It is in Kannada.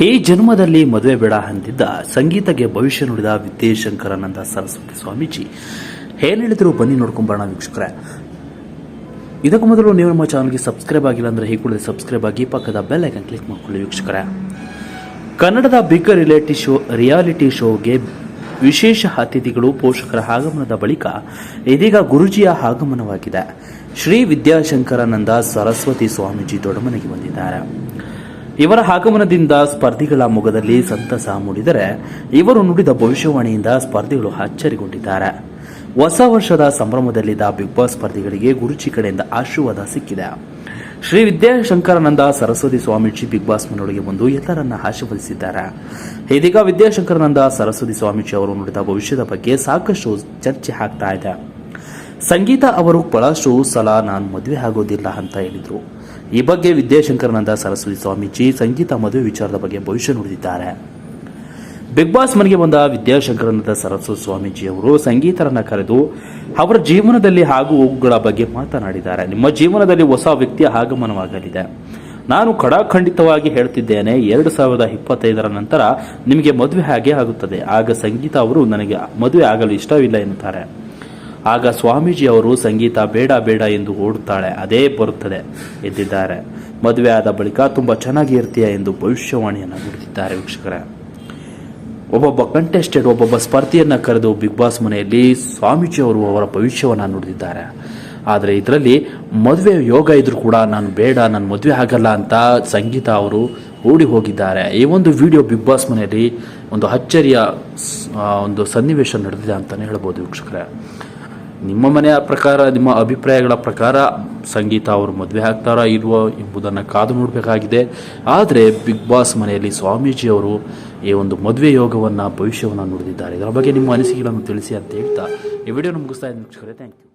ಈ ಜನ್ಮದಲ್ಲಿ ಮದುವೆ ಬೇಡ ಅಂತಿದ್ದ ಸಂಗೀತಕ್ಕೆ ಭವಿಷ್ಯ ನುಡಿದ ವಿದ್ಯಾಶಂಕರಾನಂದ ಸರಸ್ವತಿ ಸ್ವಾಮೀಜಿ. ಏನ್ ಹೇಳಿದ್ರು ಬನ್ನಿ ನೋಡ್ಕೊಂಬರೋಣ ವೀಕ್ಷಕರೇ. ಇದಕ್ಕೂ ಮೊದಲು ನೀವು ನಮ್ಮ ಚಾನಲ್ಗೆ ಸಬ್ಸ್ಕ್ರೈಬ್ ಆಗಿಲ್ಲ ಅಂದ್ರೆ ಈ ಕೂಡಲೇ ಸಬ್ಸ್ಕ್ರೈಬ್ ಆಗಿ ಪಕ್ಕದ ಬೆಲ್ ಐಕನ್ ಕ್ಲಿಕ್ ಮಾಡ್ಕೊಳ್ಳಿ ವೀಕ್ಷಕರೇ. ಕನ್ನಡದ ಬಿಗ್ ರಿಯಾಲಿಟಿ ಶೋ, ರಿಯಾಲಿಟಿ ಶೋಗೆ ವಿಶೇಷ ಅತಿಥಿಗಳು ಪೋಷಕರ ಆಗಮನದ ಬಳಿಕ ಇದೀಗ ಗುರುಜಿಯ ಆಗಮನವಾಗಿದೆ. ಶ್ರೀ ವಿದ್ಯಾಶಂಕರಾನಂದ ಸರಸ್ವತಿ ಸ್ವಾಮೀಜಿ ದೊಡ್ಡಮನೆಗೆ ಬಂದಿದ್ದಾರೆ. ಇವರ ಆಗಮನದಿಂದ ಸ್ಪರ್ಧಿಗಳ ಮುಖದಲ್ಲಿ ಸಂತಸ ಮೂಡಿದರೆ ಇವರು ನುಡಿದ ಭವಿಷ್ಯವಾಣಿಯಿಂದ ಸ್ಪರ್ಧಿಗಳು ಅಚ್ಚರಿಗೊಂಡಿದ್ದಾರೆ. ಹೊಸ ವರ್ಷದ ಸಂಭ್ರಮದಲ್ಲಿದ್ದ ಬಿಗ್ ಬಾಸ್ ಸ್ಪರ್ಧಿಗಳಿಗೆ ಗುರುಚಿ ಕಡೆಯಿಂದ ಆಶೀರ್ವಾದ ಸಿಕ್ಕಿದೆ. ಶ್ರೀ ವಿದ್ಯಾಶಂಕರಾನಂದ ಸರಸ್ವತಿ ಸ್ವಾಮೀಜಿ ಬಿಗ್ ಬಾಸ್ ಮನೆಯೊಳಗೆ ಬಂದು ಎಲ್ಲರನ್ನ ಆಶೀರ್ವದಿಸಿದ್ದಾರೆ. ಇದೀಗ ವಿದ್ಯಾಶಂಕರಾನಂದ ಸರಸ್ವತಿ ಸ್ವಾಮೀಜಿ ಅವರು ನುಡಿದ ಭವಿಷ್ಯದ ಬಗ್ಗೆ ಸಾಕಷ್ಟು ಚರ್ಚೆ ಆಗ್ತಾ ಇದೆ. ಸಂಗೀತ ಅವರು ಬಹಳಷ್ಟು ಸಲ, ನಾನು ಮದುವೆ ಆಗೋದಿಲ್ಲ ಅಂತ ಹೇಳಿದರು. ಈ ಬಗ್ಗೆ ವಿದ್ಯಾಶಂಕರನಂದ ಸರಸ್ವತಿ ಸ್ವಾಮೀಜಿ ಸಂಗೀತ ಮದುವೆ ವಿಚಾರದ ಬಗ್ಗೆ ಭವಿಷ್ಯ ನುಡಿದಿದ್ದಾರೆ. ಬಿಗ್ ಬಾಸ್ ಮನೆಗೆ ಬಂದ ವಿದ್ಯಾಶಂಕರನಂದ ಸರಸ್ವತಿ ಸ್ವಾಮೀಜಿ ಅವರು ಸಂಗೀತರನ್ನ ಕರೆದು ಅವರ ಜೀವನದಲ್ಲಿ ಹಾಗೂ ಹೋಗುಗಳ ಬಗ್ಗೆ ಮಾತನಾಡಿದ್ದಾರೆ. ನಿಮ್ಮ ಜೀವನದಲ್ಲಿ ಹೊಸ ವ್ಯಕ್ತಿಯ ಆಗಮನವಾಗಲಿದೆ. ನಾನು ಖಡಾಖಂಡಿತವಾಗಿ ಹೇಳ್ತಿದ್ದೇನೆ, ಎರಡು ಸಾವಿರದ ಇಪ್ಪತ್ತೈದರ ನಂತರ ನಿಮಗೆ ಮದುವೆ ಹಾಗೆ ಆಗುತ್ತದೆ. ಆಗ ಸಂಗೀತ ಅವರು ನನಗೆ ಮದುವೆ ಆಗಲು ಇಷ್ಟವಿಲ್ಲ ಎನ್ನುತ್ತಾರೆ. ಆಗ ಸ್ವಾಮೀಜಿ ಅವರು ಸಂಗೀತ ಬೇಡ ಬೇಡ ಎಂದು ಓಡುತ್ತಾಳೆ, ಅದೇ ಬರುತ್ತದೆ ಎದ್ದಿದ್ದಾರೆ ಮದುವೆ ಆದ ಬಳಿಕ ತುಂಬಾ ಚೆನ್ನಾಗಿ ಇರ್ತೀಯ ಎಂದು ಭವಿಷ್ಯವಾಣಿಯನ್ನು ನುಡಿದಿದ್ದಾರೆ ವೀಕ್ಷಕರೇ. ಒಬ್ಬೊಬ್ಬ ಕಂಟೆಸ್ಟೆಡ್ ಒಬ್ಬೊಬ್ಬ ಸ್ಪರ್ಧಿಯನ್ನ ಕರೆದು ಬಿಗ್ ಬಾಸ್ ಮನೆಯಲ್ಲಿ ಸ್ವಾಮೀಜಿ ಅವರು ಅವರ ಭವಿಷ್ಯವನ್ನ ನುಡಿದಿದ್ದಾರೆ. ಆದರೆ ಇದರಲ್ಲಿ ಮದುವೆ ಯೋಗ ಇದ್ರೂ ಕೂಡ ನಾನು ಬೇಡ, ನಾನು ಮದುವೆ ಆಗಲ್ಲ ಅಂತ ಸಂಗೀತ ಅವರು ಓಡಿ ಹೋಗಿದ್ದಾರೆ. ಈ ಒಂದು ವಿಡಿಯೋ ಬಿಗ್ ಬಾಸ್ ಮನೆಯಲ್ಲಿ ಒಂದು ಅಚ್ಚರಿಯ ಒಂದು ಸನ್ನಿವೇಶ ನಡೆದಿದೆ ಅಂತಲೇ ಹೇಳ್ಬೋದು ವೀಕ್ಷಕರೇ. ನಿಮ್ಮ ಮನೆಯ ಪ್ರಕಾರ, ನಿಮ್ಮ ಅಭಿಪ್ರಾಯಗಳ ಪ್ರಕಾರ ಸಂಗೀತ ಅವರು ಮದುವೆ ಆಗ್ತಾರಾ ಇಲ್ವೋ ಎಂಬುದನ್ನು ಕಾದು ನೋಡಬೇಕಾಗಿದೆ. ಆದರೆ ಬಿಗ್ ಬಾಸ್ ಮನೆಯಲ್ಲಿ ಸ್ವಾಮೀಜಿ ಅವರು ಈ ಒಂದು ಮದುವೆ ಯೋಗವನ್ನು, ಭವಿಷ್ಯವನ್ನು ನುಡಿದಿದ್ದಾರೆ. ಇದರ ಬಗ್ಗೆ ನಿಮ್ಮ ಅನಿಸಿಕೆಗಳನ್ನು ತಿಳಿಸಿ ಅಂತ ಹೇಳ್ತಾ ಈ ವಿಡಿಯೋ ಮುಗಿಸ್ತಾ ಇದ್ದೀನಿ. Thank you